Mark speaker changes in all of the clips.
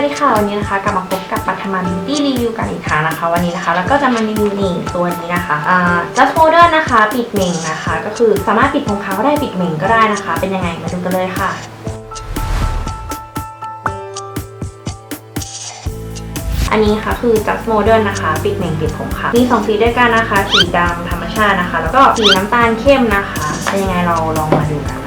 Speaker 1: วัสดีค่ะวันนี้นะคะกลับมาพบกับปัทมาบิวตี้รีวิวกันอีกครั้งนะคะ วันนี้นะคะแล้วก็จะมารีวิวหนี่ตัวนี้นะคะอ่า just holder นะคะ ปิดเหม่งนะคะ ก็คือสามารถปิดของเขาก็ได้ปิดเหม่งก็ได้นะคะ เป็นยังไงมาดูกันเลยค่ะอันนี้ค่ะคือ just modern นะคะ ปิดเหม่งปิดผมค่ะ มีสองสีด้วยกันนะคะ สีดำธรรมชาตินะคะ แล้วก็สีน้ำตาลเข้มนะคะเป็นยังไงเราลองมาดูกันะ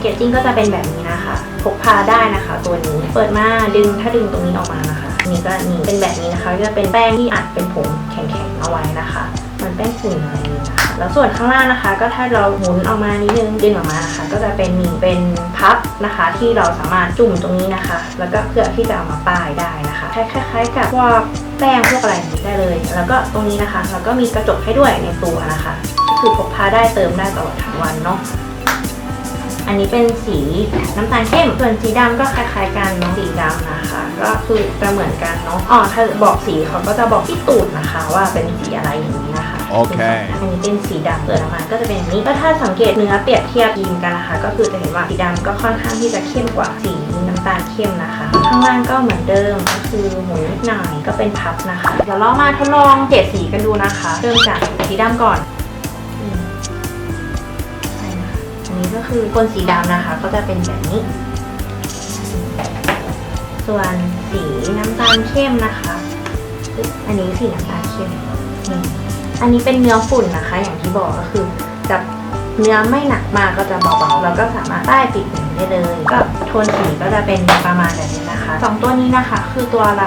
Speaker 1: เกจจิ้งก็จะเป็นแบบนี้นะคะพกพาได้นะคะ ตัวนี้ เปิดมาดึงถ้าดึงตรงนี้ออกมานะคะนนี้ก็นี่เป็นแบบนี้นะคะก็จะเป็นแป้งที่อัดเป็นผงแข็งๆเอาไว้นะคะ มันแป้งฝุ่นอะไรนี้นะคะ แล้วส่วนข้างล่างนะคะ ก็ถ้าเราหมุนออกมานิดนึงดึงออกมานะคะ ก็จะเป็นมีเป็นพับนะคะ ที่เราสามารถจุ่มตรงนี้นะคะ แล้วก็เพื่อที่จะเอามาป้ายได้นะคะคล้ายๆกับพวกแป้งพวกอะไรนี้ได้เลย แล้วก็ตรงนี้นะคะ แล้วก็มีกระจกให้ด้วยในตัวนะคะ ก็คือพกพาได้เติมได้ตลอดทั้งวันเนาะ อันนี้เป็นสีน้ำตาลเข้ม ส่วนสีดำก็คล้ายๆกันเนาะสีดำนะคะ ก็คือจะเหมือนกันเนาะอ๋อถ้าบอกสีเขาก็จะบอกที่ตูดนะคะ ว่าเป็นสีอะไรอย่างนี้นะคะ
Speaker 2: โอเค
Speaker 1: อันนี้เป็นสีดำเปิดออกมาก็จะเป็นอย่างนี้ก็ถ้าสังเกตเนื้อเปรียบเทียบยีนกันนะคะ ก็คือจะเห็นว่าสีดำก็ค่อนข้างที่จะเข้มกว่าสีน้ำตาลเข้มนะคะ ข้างล่างก็เหมือนเดิมก็คือหมุนนิดหน่อยก็เป็นพับนะคะ เดี๋ยวเรามาทดลองเฉดสีกันดูนะคะ เริ่มจากสีดำก่อน ก็คือคนสีดำนะคะ ก็จะเป็นแบบนี้ ส่วนสีน้ำตาลเข้มนะคะ อันนี้สีน้ำตาลเข้มอันนี้เป็นเนื้อฝุ่นนะคะ อย่างที่บอกก็คือจะเนื้อไม่หนักมากก็จะเบาๆแล้วก็สามารถป้ายปิดหนึ่งได้เลย ก็โทนสีก็จะเป็นประมาณแบบนี้นะคะสองตัวนี้นะคะ คือตัวละ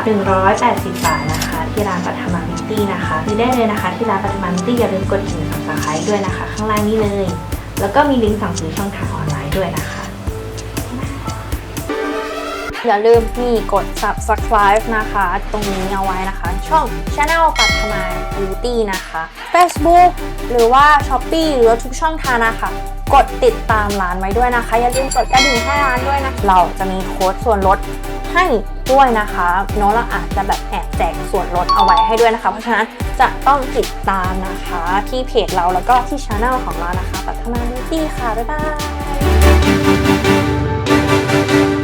Speaker 1: 180 บาทนะคะ ที่ร้านปัทมาบิตี้นะคะซื้อได้เลยนะคะ ที่ร้านปัทมาบิตี้อย่าลืมกดกิ่งสับสไครต์ด้วยนะคะ ข้างล่างนี้เลย แล้วก็มีลิงก์สั่งซื้อช่องทางออนไลน์ด้วยนะคะ
Speaker 3: อย่าลืมนี่กด subscribe นะคะ ตรงนี้เอาไว้นะคะ ช่อง Channel ปัทมา Beauty นะคะ Facebook หรือว่า Shopee หรือว่าทุกช่องทางนะคะ กดติดตามร้านไว้ด้วยนะคะ อย่าลืมกดกระดิ่งให้ร้านด้วยนะ เราจะมีโค้ดส่วนลดให้ ด้วยนะคะเน้องเราอาจจะแบบแอบแจกส่วนลดเอาไว้ให้ด้วยนะคะ เพราะฉะนั้นจะต้องติดตามนะคะที่เพจเราแล้วก็ที่ช anel ของเรานะคะปัทมา Beauty ค่ะ บ๊ายบาย